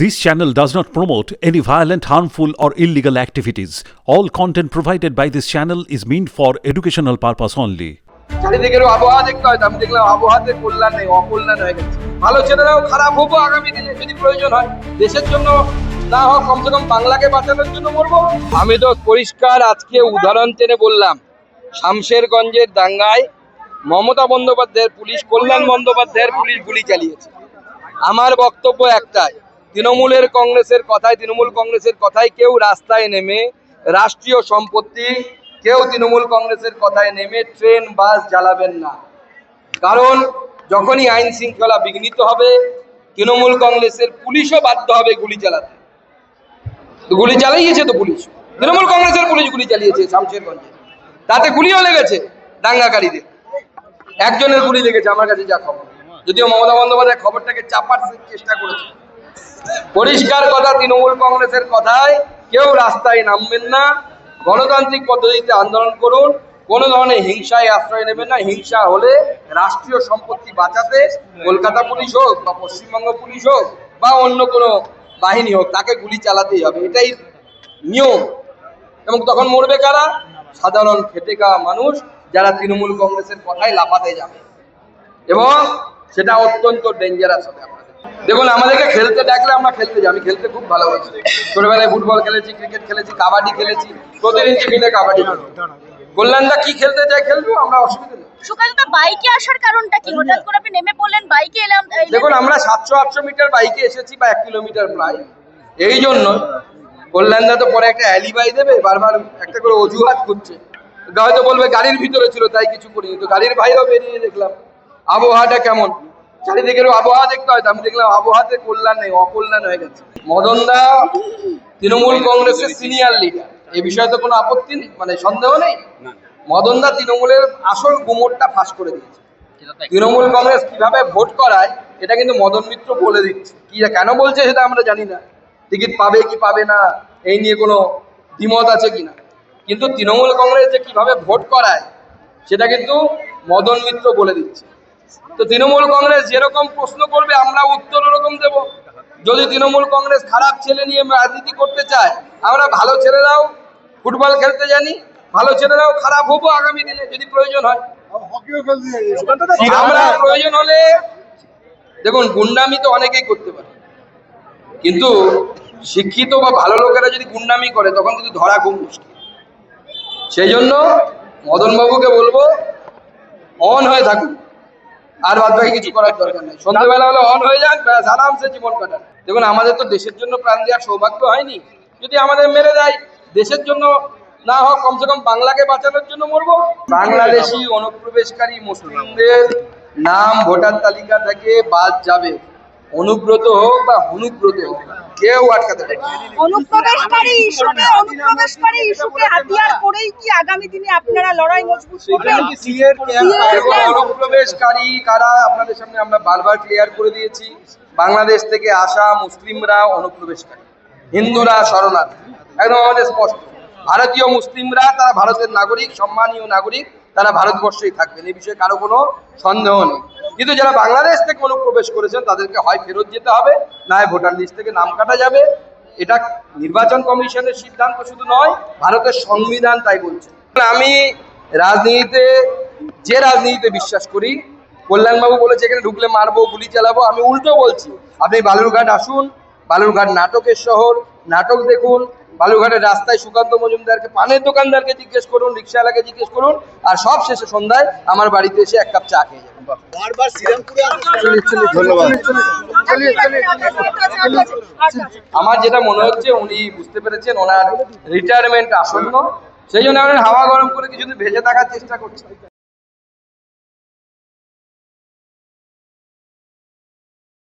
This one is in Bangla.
This channel does not promote any violent, harmful, or illegal activities. All content provided by this channel is meant for educational purpose only. আমি না হোক কমসে কম বাংলাকে বাঁচানোর জন্য মরবো আমি তো পরিষ্কার আজকে উদাহরণ টেনে বললাম। শামশেরগঞ্জের দাঙ্গায় মমতা বন্দ্যোপাধ্যায়ের পুলিশ কল্যাণ বন্দ্যোপাধ্যায়ের পুলিশ গুলি চালিয়েছে। আমার বক্তব্য একটাই তৃণমূলের কংগ্রেসের কথায়, তৃণমূল কংগ্রেসের কথায় কেউ রাস্তায় নেমে রাষ্ট্রীয় সম্পত্তি, কেউ তৃণমূল কংগ্রেসের কথায় নেমে ট্রেন, বাস জ্বালাবেন না। কারণ যখনই আইন শৃঙ্খলা বিঘ্নিত হবে, তৃণমূল কংগ্রেসের পুলিশও বাধ্য হবে গুলি চালাতে। গুলি চালিয়েছে তো পুলিশ। তৃণমূল কংগ্রেসের পুলিশ গুলি চালিয়েছে শামশেরগঞ্জে। তাতে গুলিও লেগেছে দাঙ্গাকারীদের। একজনের গুলি লেগেছে, আমার কাছে যা খবর। যদিও মমতা বন্দ্যোপাধ্যায় খবরটাকে চাপার চেষ্টা করেছে। পরিষ্কার কথা, তৃণমূল কংগ্রেসের কথায় কেউ রাস্তায় নামবেন না। গণতান্ত্রিক পদ্ধতিতে আন্দোলন করুন। কোন ধরনের হিংসায় আশ্রয় নেবেন না। হিংসা হলে রাষ্ট্রীয় সম্পত্তি বাঁচাতে কলকাতা পুলিশ হোক বা পশ্চিমবঙ্গ পুলিশ হোক বা অন্য কোনো বাহিনী হোক, তাকে গুলি চালাতেই হবে। এটাই নিয়ম। এবং তখন মরবে কারা? সাধারণ খেটে খাওয়া মানুষ যারা তৃণমূল কংগ্রেসের কথায় লাফাতে যাবে। এবং সেটা অত্যন্ত ডেঞ্জারাস হবে। দেখুন আমাদেরকে খেলতে ডাকলে আমরা খেলতে যাই। আমি খেলতে খুব ভালোবাসি। ছোটবেলায় ফুটবল খেলেছি ক্রিকেট খেলেছি কাবাডি খেলেছি প্রতিদিন টিভিতে কাবাডি কল্যাণদা কি খেলতে চাই খেলব? আমরা অসুবিধা নেই। বাইকে আসার কারণটা কি? হঠাৎ করে আপনি নেমে পড়লেন বাইকে এলাম দেখুন আমরা সাতশো আটশো মিটার বাইকে এসেছি বা এক কিলোমিটার প্রায়। এই জন্য কল্যাণদা তো পরে একটা অ্যালিবাই দেবে বারবার একটা করে অজুহাত করছে। হয়তো বলবে গাড়ির ভিতরে ছিল তাই কিছু করিনি। তো গাড়ির বাইরেও বেরিয়ে দেখলাম। আবহাওয়াটা কেমন? চারিদিকের আবহাওয়া দেখতে হয় আমি দেখলাম আবহাওয়াতে কল্যাণ নেই অকল্যাণ হয়ে গেছে। মদনদা তৃণমূল কংগ্রেসের সিনিয়র লিডার এই বিষয়ে তো কোনো আপত্তি নেই মানে সন্দেহ নেই? মদনদা তৃণমূলের আসল গুমরটা ফাঁস করে দিয়েছে। তৃণমূল কংগ্রেস কীভাবে ভোট করায় এটা কিন্তু মদন মিত্র বলে দিচ্ছে। কি কেন বলছে সেটা আমরা জানি না। টিকিট পাবে কি পাবে না এই নিয়ে কোনো দ্বিমত আছে কিনা? কিন্তু তৃণমূল কংগ্রেস যে কীভাবে ভোট করায় সেটা কিন্তু মদন মিত্র বলে দিচ্ছে। তো তৃণমূল কংগ্রেস যেরকম প্রশ্ন করবে, আমরা উত্তর ওরকম দেব। যদি তৃণমূল কংগ্রেস খারাপ ছেলে নিয়ে রাজনীতি করতে চায়, আমরা ভালো ছেলেরাও ফুটবল খেলতে জানি, ভালো ছেলেরাও খারাপ হব আগামী দিনে, যদি প্রয়োজন হয়। আমরা প্রয়োজন হলে, দেখুন, গুন্ডামি তো অনেকেই করতে পারে। কিন্তু শিক্ষিত বা ভালো লোকেরা যদি গুন্ডামি করে, তখন কিন্তু ধরা খুব মুশকিল। সেই জন্য মদন বাবুকে বলব, অন হয়ে থাকুন। আর বাদ বাকি কিছু করার দরকার নেই। সন্ধ্যাবেলা হলে অন হয়ে যান ব্যাস, আরামসে জীবন কাটান। দেখুন, আমাদের তো দেশের জন্য প্রাণ দেওয়ার সৌভাগ্য হয়নি। যদি আমাদের মেরে দেয়, দেশের জন্য না হোক, কমসে কম বাংলাকে বাঁচানোর জন্য মরবো। বাংলাদেশি অনুপ্রবেশকারী মুসলিমদের নাম ভোটার তালিকা থেকে বাদ যাবে। অনুব্রত হোক বা অনুব্রত হোক কেউ আটকাতে পারবে অনুপ্রবেশকারী ইস্যুকে অনুপ্রবেশকারী ইস্যুকে হাতিয়ার করেই কি আগামী দিনে আপনারা লড়াই মজবুত করবেন? অনুপ্রবেশকারী কারা? আপনাদের সামনে আমরা বারবার ক্লিয়ার করে দিয়েছি। বাংলাদেশ থেকে আসা মুসলিমরা অনুপ্রবেশকারী। হিন্দুরা শরণার্থী। একদম আমাদের স্পষ্ট। ভারতীয় মুসলিমরা তারা ভারতের নাগরিক সম্মানীয় নাগরিক তারা ভারতবর্ষেই থাকবেন। এই বিষয়ে কারও কোনো সন্দেহ নেই। কিন্তু যারা বাংলাদেশ থেকে অনুপ্রবেশ করেছেন, তাদেরকে হয় ফেরত যেতে হবে, না ভোটার লিস্ট থেকে নাম কাটা যাবে। এটা নির্বাচন কমিশনের সিদ্ধান্ত শুধু নয়, ভারতের সংবিধান তাই বলছে। আমি রাজনীতিতে, যে রাজনীতিতে বিশ্বাস করি, কল্যাণবাবু বলেছে, এখানে ঢুকলে মারবো, গুলি চালাবো। আমি উল্টো বলছি, আপনি বালুরঘাট আসুন, বালুরঘাট নাটকের শহর, নাটক দেখুন, বালুরঘাটের রাস্তায় সুকান্ত মজুমদারকে, পানের দোকানদারকে জিজ্ঞেস করুন, রিক্সাওয়ালাকে জিজ্ঞেস করুন, আর সব শেষে সন্ধ্যায় আমার বাড়িতে এসে এক কাপ চা খেয়ে যাবেন বারবার শ্রীরামপুরে আমার যেটা মনে হচ্ছে উনি বুঝতে পেরেছেন ওনার রিটায়ারমেন্ট আসন্ন। সেই জন্য হাওয়া গরম করে কিছু ভেজে থাকার চেষ্টা করছি।